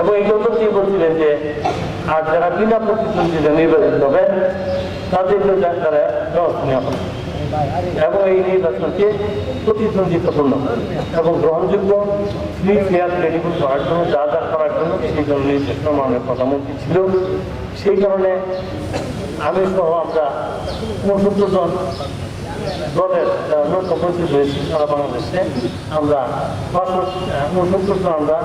এবং এই জন্য তিনি বলছিলেন যে, আর যারা বিনা প্রতিদ্বন্দ্বিতা নির্বাচিত হবেন, তাদের জন্য তারা ব্যবস্থা নেওয়া এবং এই নির্বাচনকে প্রতিদ্বন্দ্বিতাপূর্ণ এবং গ্রহণযোগ্য ফ্রি ফেয়ার ক্রেডিবল করার জন্য, যা যা করার জন্য সেই জন্য নির্দেশ মাননীয় প্রধানমন্ত্রী ছিল। সেই কারণে আমি সহ আমরা উনসত্তর জন দলের যারা নৌকা উপস্থিত হয়েছি সারা বাংলাদেশে। আমরা জন আমরা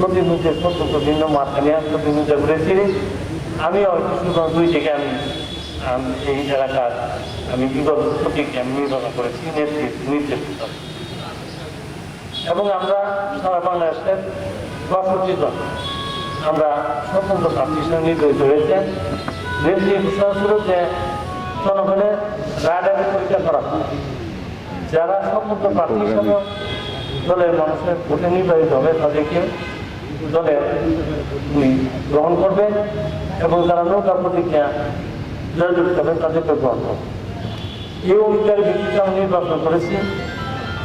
প্রতিনিধিত্বের সত্য ভিন্ন মাত্রা নিয়ে প্রতিনিধিত্ব করেছি আমি কিছুজন দুই থেকে আমি এই এলাকার আমি বিগত প্রতীককে আমি নির্বাচন করেছি, নেতৃত্ব নেতৃত্ব। এবং আমরা সারা বাংলাদেশের বাষট্টি জন, আমরা স্বতন্ত্র প্রার্থী হিসেবে নির্বাচিত হয়েছে। ঘোষণা ছিল যে জনগণের রায়টাকে পরীক্ষা করা। যারা স্বতন্ত্র প্রার্থী হিসেবে দলের মানুষের ভোটে নির্বাচিত হবে, তাদেরকে দলে উনি গ্রহণ করবেন এবং তারা নৌকা প্রতিজ্ঞা জয়যুক্ত হবেন তাদেরকে গ্রহণ করবেন। এই অঙ্গীকারের ভিত্তিতে আমি নির্বাচন করেছি।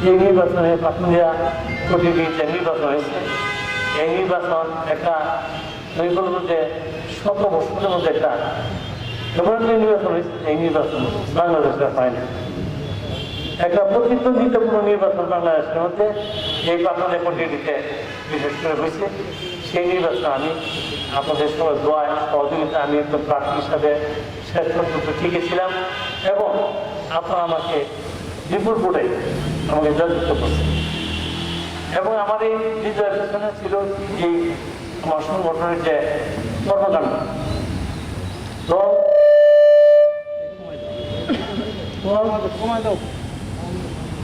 এই নির্বাচনে পাকুন্দিয়া প্রতিযোগিতায় নির্বাচন হয়েছে। এই নির্বাচন একটা বলব যে শত বছরের মধ্যে একটা একটা নির্বাচন হয়েছে। এই নির্বাচন বাংলাদেশের না। একটা প্রতিদ্বন্দ্বিতাপূর্ণ নির্বাচন বাংলাদেশের মধ্যে এই পাকুন্দিয়া প্রতিযোগিতে বিশেষ করে হয়েছে। সেই নির্বাচন আমি আপনাদের সবাই দোয়ায় সহযোগিতা, আমি একজন প্রার্থী হিসাবে শেষ পর্যন্ত টিকেছিলাম এবং আপনারা আমাকে বিপুল ভোটে আমাকে জয়যুক্ত করছেন। এবং আমার এই বিজয়ের পেছনে ছিল এই আমার সংগঠনের যে কর্মকাণ্ড।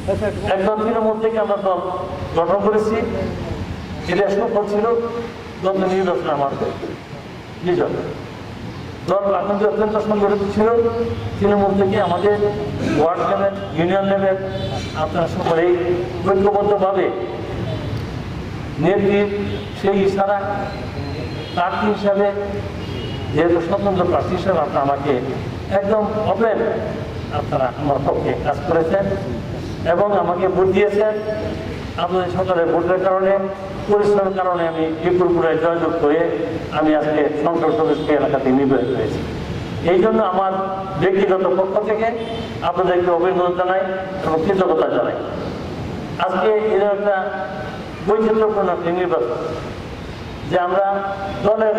দল একদম তৃণমূল থেকে আমরা দল গঠন করেছি। এটা সফল ছিল, দল নির্বাচন আমার। বিজয় দল যে অত্যন্ত সংগঠিত ছিল তৃণমূল থেকে আমাদের ওয়ার্ড লেভেল, ইউনিয়ন লেভেল, আপনারা সকলেই ঐক্যবদ্ধভাবে নেত্রীর সেই ইশারা, প্রার্থী হিসাবে, যেহেতু স্বতন্ত্র প্রার্থী হিসাবে আপনারা আমাকে একদম ওপেন আপনারা আমার পক্ষে কাজ করেছেন এবং আমাকে ভোট দিয়েছেন। আপনাদের সকালের ভোটের কারণে, পরিশ্রমের কারণে আমি বিপুলপুরে জয়যুক্ত হয়ে আমি আজকে সংসদ সদস্য এলাকাতে নির্বাচিত হয়েছি। এই জন্য আমার ব্যক্তিগত পক্ষ থেকে আপনাদেরকে অভিনন্দন জানাই এবং কৃতজ্ঞতা জানাই। আজকে এর একটা বৈচিত্র্যপূর্ণ একটি নির্বাচন, যে আমরা দলের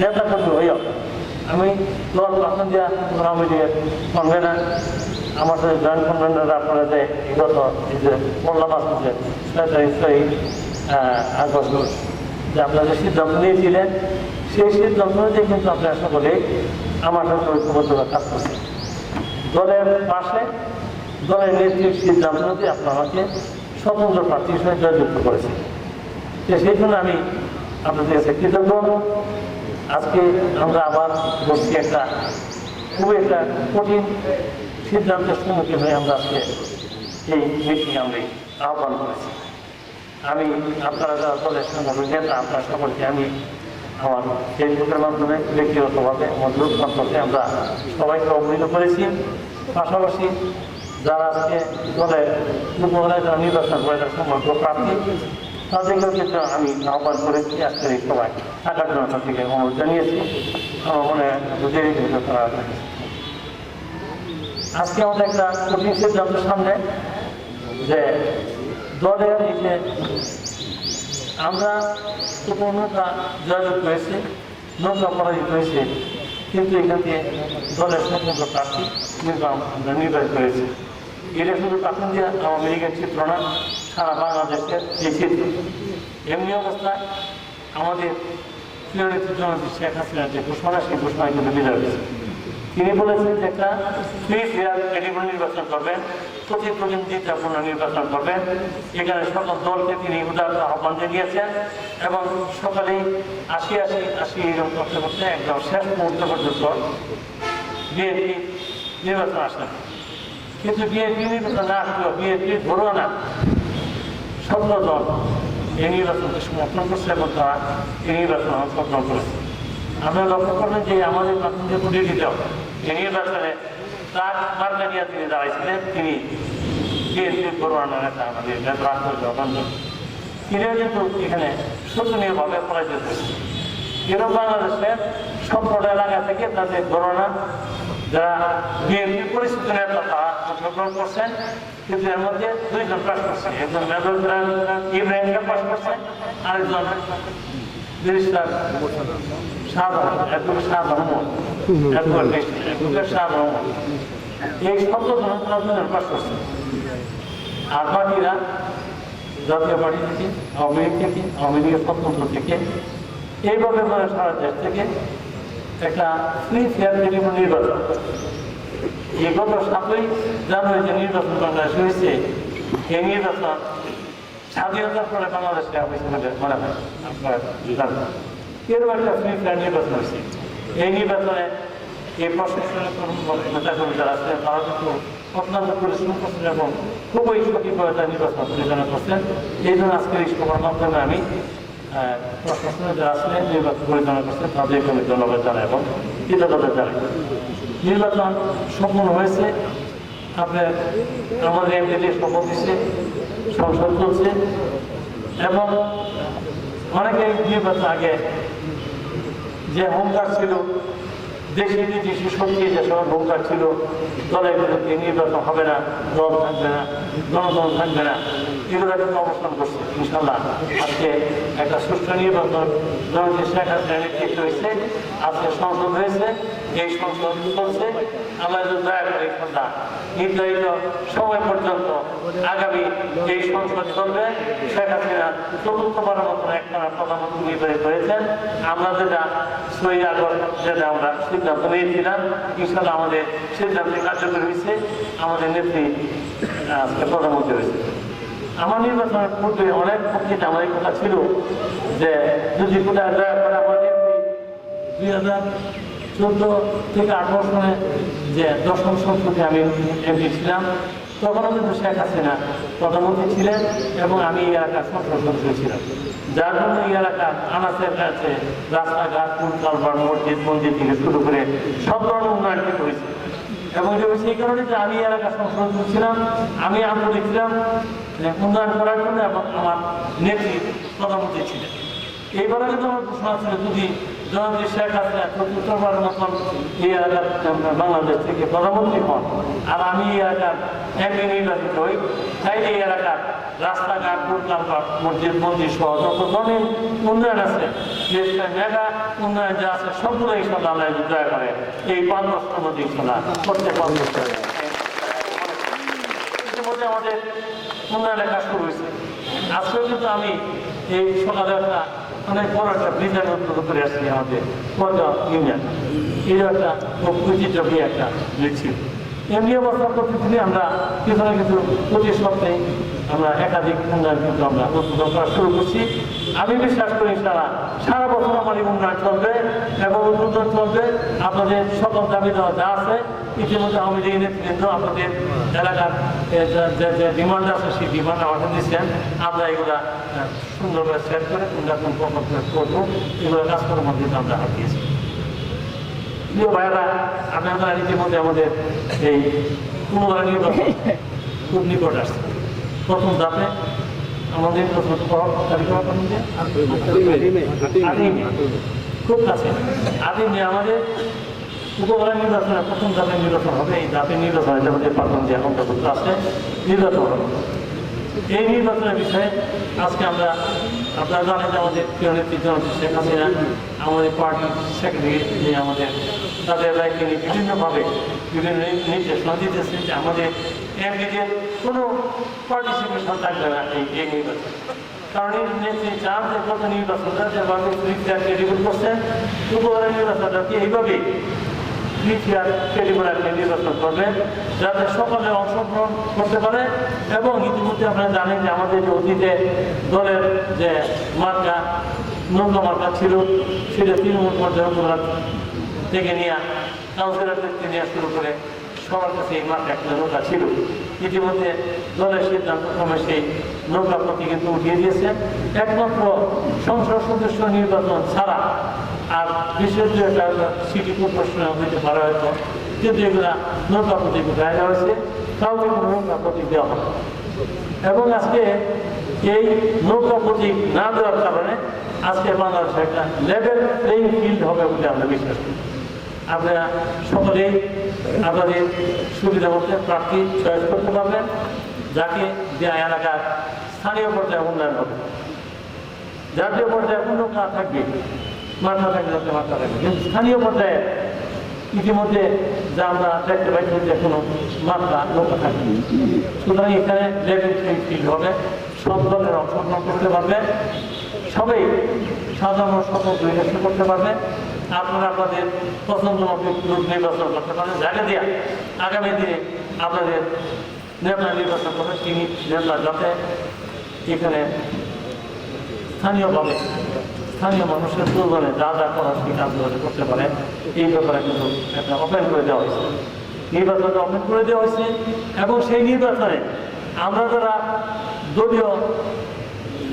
নেতা কর্মী হইও আমি পাঠান দিয়া আওয়ামী না, আমার জয়েন্ট কনভেনর আপনারা যে বিগত যে মোল্লা মাস যে ছয় আগস্ট যে আপনারা যে সিদ্ধান্ত নিয়েছিলেন, সেই সিদ্ধান্ত অনুযায়ী কিন্তু আপনারা সকলে আমার সাথে কাজ করছেন। দলের পাশে, দলের নেত্রীর সিদ্ধান্ত আমাকে স্বতন্ত্র প্রার্থী হিসেবে জয়যুক্ত সেই জন্য আমি আপনাদের কাছে কৃতজ্ঞ। আজকে আমরা আবার বসছি একটা খুব একটা কঠিন সিদ্ধান্তের সম্মুখীন হয়ে আমরা আজকে এই মিটিং আমরা আহ্বান করেছি। আমি আপনারা যারা দলের সংগঠন নেতা, আপনার সকলকে আমি আমার ফেসবুকের মাধ্যমে ব্যক্তিগতভাবে লোক সম্পর্কে আমরা সবাইকে অবহিত করেছি। পাশাপাশি যারা আজকে দলের উপহারে যারা নির্বাচন করে, তার সমগ্র প্রার্থী তাদেরকেও কিন্তু আমি আহ্বান করেছি আজকের এই সবাই থাকার জন্য তাদেরকে অনুরোধ জানিয়েছি। আমার মনে তারা আজকে আমাদের একটা কঠিন সিদ্ধান্তের সামনে, যে দলের যে আমরা নৌকা জয়যুক্ত হয়েছে নৌকা পরাজিত হয়েছে, কিন্তু এখান থেকে দলের স্বতন্ত্র প্রার্থী নির্বাচন নির্বাচিত হয়েছে। এটা শুধু যে আওয়ামী লীগের চিত্র না সারা বাংলাদেশের এই চিত্র এমনি অবস্থায় আমাদের তিনি বলেছেন যে একটা নির্বাচন করবেন, প্রতি নির্বাচন করবেন। এখানে সকল দলকে তিনি উদার আহ্বান জানিয়েছেন এবং সকালেই আশি আশি আশি এরকম করতে করতে একদম শেষ মুহূর্ত পর্যন্ত বিএনপি নির্বাচন আসেন কিন্তু বিএনপি নির্বাচন না আসলেও বিএনপির ঘরোয়া না। সকল দল এই নির্বাচনকে সমর্থন করছে এবং তারা এই যে আমাদের প্রাথমিক পরিচিত এই তার তিনি দাঁড়াইছিলেন, তিনি করোনা নেতা তিনিও কিন্তু এখানে শোচনীয়ভাবে পরাজিত হয়েছে এরকম বাংলাদেশের সবকটা এলাকা থেকে তাদের গণনা যারা বিএনপি পরিস্থিতি নেতা তারা অংশগ্রহণ করছেন, কিন্তু এর মধ্যে দুইজন পাস করছেন একজন মেজর ইব্রাহিমকে পাস করছেন আরেকজন সাধারণ একজন সাধারণ একজন একজন সাধারণ এই শব্দ দুজন পাস করছেন আর বাকিরা জাতীয় পার্টি থেকে, আওয়ামী লীগ থেকে, আওয়ামী লীগের স্বতন্ত্র থেকে, এইভাবে মানে সারা দেশ থেকে একটা ফ্রি ফেয়ার নির্বাচন। এই গত সাতই জানুয়ারি যে নির্বাচন বাংলাদেশে হয়েছে এই নির্বাচন স্বাধীনতার পরে বাংলাদেশে হয়েছে মনে হয় আপনারা এরকম একটা ফ্রি ফেয়ার নির্বাচন হয়েছে। এই নির্বাচনে এই প্রশাসনের নেতাকর্মী যারা আছে তারা কিন্তু অত্যন্ত পরিশ্রম করছেন এবং খুবই সঠিকভাবে নির্বাচন পরিচালনা করছেন। এই জন্য আজকের এই সভার মাধ্যমে আমি আহ, প্রশাসনের যারা আছিলেন নির্বাচন পরিচালনা করছেন তাদেরকে আমি ধন্যবাদ জানাই এবং কৃতজ্ঞতা জানাই নির্বাচন সম্পূর্ণ হয়েছে আপনার আমাদের এমপিদের শপথ দিচ্ছে সংসদ চলছে এবং অনেকে নির্বাচন আগে যে হোমগার্ড ছিল দেশে বিদেশি শক্তি যে সব ভূমিকা ছিল, দলের বিরুদ্ধে নির্বাচন হবে না, দল থাকবে না, জনগণ থাকবে না, এগুলো কিন্তু অবস্থান করছে ইনশাল্লাহ আজকে একটা সুষ্ঠু নির্বাচন জনতি শেখ হাসিনা নেতৃত্ব হয়েছে, আজকে সংসদ হয়েছে, এই সংসদ চলছে যদি দয়া করে ইনশাল্লাহ নির্ধারিত সময় পর্যন্ত আগামী এই সংসদ চলবে, শেখ হাসিনা চতুর্থবারের মতন একটা প্রধানমন্ত্রী নির্বাচিত হয়েছেন। আমরা যেটা ছয় আগস্ট যেটা আমরা সিদ্ধান্ত নিয়েছিলাম ইনশাল্লাহ আমাদের সিদ্ধান্ত কার্যকরী হয়েছে। আমাদের নেত্রী আজকে প্রধানমন্ত্রী হয়েছে। আমার নির্বাচনের পূর্বে অনেক পক্ষে আমার এই কথা ছিল যে যদি কোথায় দয়া করে আমাদের দুই হাজার চোদ্দ থেকে আঠারো সনে যে দশম সংসদে আমি এমপি ছিলাম, তখনও কিন্তু শেখ হাসিনা প্রধানমন্ত্রী ছিলেন এবং আমি এই এলাকার সংসদ সদস্য ছিলাম। যার জন্য এই এলাকার আনাচের কাছে রাস্তাঘাট কুল কালবার মসজিদ, মন্দির থেকে শুরু করে সব ধরনের উন্নয়ন হয়েছে। এবং সেই কারণে যে আমি এলাকার সংসদ ছিলাম, আমি আন্তরিক ছিলাম যে উন্নয়ন করার জন্য এবং আমার নেত্রী প্রধানমন্ত্রী ছিলেন। এইবারে কিন্তু আমার ঘোষণা ছিল যদি জনপ্রিয় শেখ হাসিনা চতুর্থবারের মতন এই এলাকার বাংলাদেশ থেকে প্রধানমন্ত্রী হন, আর আমি এই এলাকার এমপি নির্বাচিত হই তাই এই এলাকার রাস্তাঘাট ফুটকালপাট মসজিদ, মন্দির সহ যত ধরনের উন্নয়ন আছে দেশের মেগা উন্নয়ন যা আছে সবগুলো ইনশাল্লাহ আল্লাহ দয়া করে এই পাঁচ বছরের মধ্যে ইনশাল্লাহ করতে পারব ইতিমধ্যে আমাদের উন্নয়ন লেখা শুরু হয়েছে। আজকেও কিন্তু আমি এই সকালে একটা অনেক বড় একটা ব্রিজের উদ্যোগ করে আসছি আমাদের পর্যা ইউনিয়ন। এই একটা খুব ঐতিহ্যবাহী একটা লিখছি। এমনি অবস্থা প্রতিদিনই আমরা কিছু না কিছু প্রতি সপ্তাহে আমরা একাধিক উন্নয়ন কিন্তু আমরা উদ্বোধন করা শুরু করছি। আমি বিশ্বাস করি সারা সারা বছর আমার উন্নয়ন চলবে এবং উন্নয়ন চলবে। আপনাদের সকল দাবি যা আছে, ইতিমধ্যে আমি যে নেতৃবৃন্দ আপনাদের এলাকার ডিমান্ড আছে, সেই ডিমান্ড আমাকে দিচ্ছেন। আমরা এগুলা সুন্দরভাবে সেট করে উন্নয়ন প্রকল্প করব, এগুলো কাজ করার মধ্যে আমরা হাত দিয়েছি। প্রিয় ভাইয়েরা, আপনারা ইতিমধ্যে আমাদের এই পুনরায় নির্বাচন খুব নিকট আসছে। প্রথম ধাপে আমাদের খুব কাছে। আদিমে আমাদের উপজেলা নির্বাচনের প্রথম ধাপে নির্বাচন হবে, এই ধাপে নির্বাচন হয়েছে আমাদের প্রাথমিক যে নির্বাচন হবে। এই নির্বাচনের বিষয়ে আজকে আমরা আপনারা যে আমাদের প্রিয় নেত্রী শেখ আমাদের যে আমাদের, তাদের বিভিন্নভাবে বিভিন্ন যে আমাদের এমপিদের কোনো পার্টিসিপেশন থাকবে না এই এই কারণ এই নেত্রী চান যে গত নির্বাচনটা যে মানুষ রিপোর্ট করছেন উপহারের নির্বাচনটাকে এইভাবেই বিপিআর টেলিফোনারকে নির্বাচন করবেন যাতে সকলে অংশগ্রহণ করতে পারে এবং ইতিমধ্যে আপনারা জানেন যে আমাদের যে অতীতে দলের যে মার্কা নৌকা মার্কা ছিল, সেটা তৃণমূল পর্যায়ে থেকে নিয়ে কাউন্সিলর থেকে নেওয়া শুরু করে সবার কাছে মার্কা একটা নৌকা ছিল। ইতিমধ্যে দলের সিদ্ধান্ত ক্রমে সেই নৌকা প্রতি কিন্তু উঠিয়ে দিয়েছে। একমাত্র সংসদ সদস্য নির্বাচন ছাড়া আর বিশেষ একটা সিটি কর্পোরেশন হইতে পারা হয়তো কিন্তু এগুলা নৌকা প্রতীক দেওয়া হয়েছে তাও কোনো নৌকা প্রতীক দেওয়া হয় এবং আজকে এই নৌকা প্রতীক না দেওয়ার কারণে আজকে বাংলাদেশে একটা লেভেল প্লেইং ফিল্ড হবে বলে আমরা বিশ্বাস করি। আপনারা সকলেই আপনাদের সুবিধা মতো প্রার্থী চয়েস করতে পারবেন, যাকে দেয়া এলাকার স্থানীয় পর্যায়ে উন্নয়ন হবে। জাতীয় পর্যায়ে উন্নত না থাকবে মাথা থাকবে যাতে মাথা থাকবে। কিন্তু স্থানীয় পর্যায়ে ইতিমধ্যে যা আমরা দেখতে পাইছি যে কোনো মাত্রা নৌকা থাকবে। সুতরাং এখানে লেভেল প্লেইং ফিল্ড হবে, সব দলের অংশগ্রহণ করতে পারবে, সবাই সাধারণ সকল নির্বাচন করতে পারবে। আপনারা আপনাদের পছন্দ মতো লোক নির্বাচন করতে পারেন জায়গা দেওয়া আগামী দিনে আপনাদের নেতা নির্বাচন করে তিনি নেতা যাতে এখানে স্থানীয়ভাবে স্থানীয় মানুষের প্রয়োজনে যা যা করার সেই কাজগুলো করতে পারে, এই ব্যাপারে কিন্তু একটা ওপেন করে দেওয়া হয়েছে। নির্বাচনটা ওপেন করে দেওয়া হয়েছে এবং সেই নির্বাচনে আমরা যারা দলীয়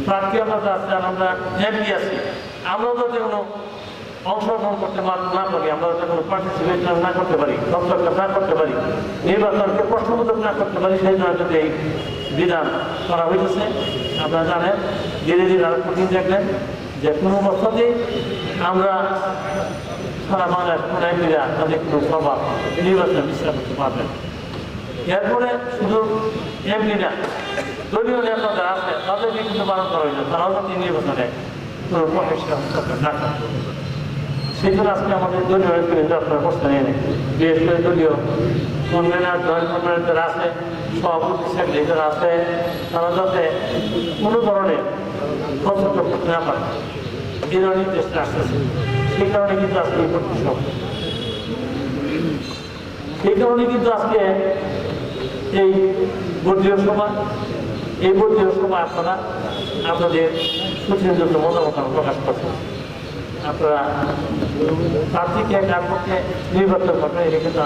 প্রার্থী আমরা যারা আমরা এমপি আছি, আমরা যাতে কোনো অংশগ্রহণ করতে না- পারি, আমরা যখন পার্টিসিপেট না করতে পারি হস্তক্ষেপ না করতে পারি, নির্বাচনকে প্রশ্নবোধক না করতে পারি, সেই জন্য যদি এই বিধান করা হয়েছে আপনারা জানেন, ধীরে ধীরে আরও কঠিন দেখবেন যে কোনো অবস্থাতেই আমরা সারা বাংলার এমপিরা তাদের কোনো প্রভাব নির্বাচনে বিশ্রাম করতে পারবেন। এরপরে শুধু এমনি না, দলীয় নেতা যারা আছে, তাদেরকে কিন্তু বারণ করা হয়েছে তারাও যাতে নির্বাচনে কোনো হস্তক্ষেপ না সেই জন্য আজকে আমাদের দলীয় নেতৃবৃন্দ আপনারা প্রশ্ন নিয়ে নেই বিশেষ করে দলীয় কনভেনার জয়েন্ট কনভেনার যারা আছে, সভাপতি সেক্রেটারি যারা আছে, তারা যাতে কোনো ধরনের হস্তক্ষেপ করতে না পারে এই ধরনের নির্দেশটা আসতেছে। সেই কারণে কিন্তু আজকে এই প্রতিষ্ঠা সেই কারণে কিন্তু আজকে এই বর্তীয় সভা, এই বর্তীয় সভা আপনারা আপনাদের সুচিন্তিত মতামত প্রকাশ করছেন আপনারা কার নির্বাচন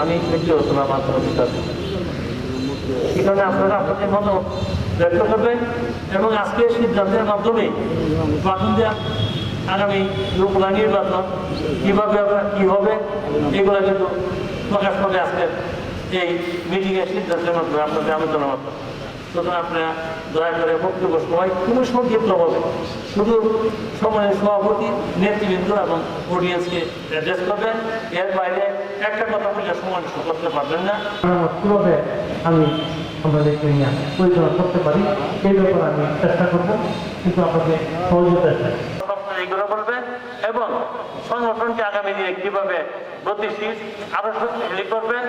আমি ব্যক্তিগত মাধ্যমে বিশ্বাস করি। সেই কারণে আপনারা আপনাদের মতামত ব্যক্ত এবং মাধ্যমে আগামী লোকলা নির্বাচন কীভাবে হবে, কী হবে, এগুলো কিন্তু প্রকাশ পাবে আজকের এই মিটিংয়ের সিদ্ধান্তের মাধ্যমে আপনাদের আলোচনার মাধ্যমে সুতরাং আপনারা দয়া করে বক্তব্য সময় খুবই সংক্ষিপ্ত হবে শুধু সময়ের সভাপতি নেতৃবৃন্দ এবং অডিয়েন্সকে অ্যাড্রেস করবেন। এর বাইরে একটা কথা বলে সময় করতে পারবেন না। কীভাবে আমি আমাদেরকে নিয়ে পরিচালনা করতে পারি এই ব্যাপারে আমি চেষ্টা করব কিন্তু আপনাকে সহযোগিতা চাই। এগুলো বলবেন এবং সংগঠনকে আগামী দিনে কীভাবে গতিশীল আরও শক্তিশালী করবেন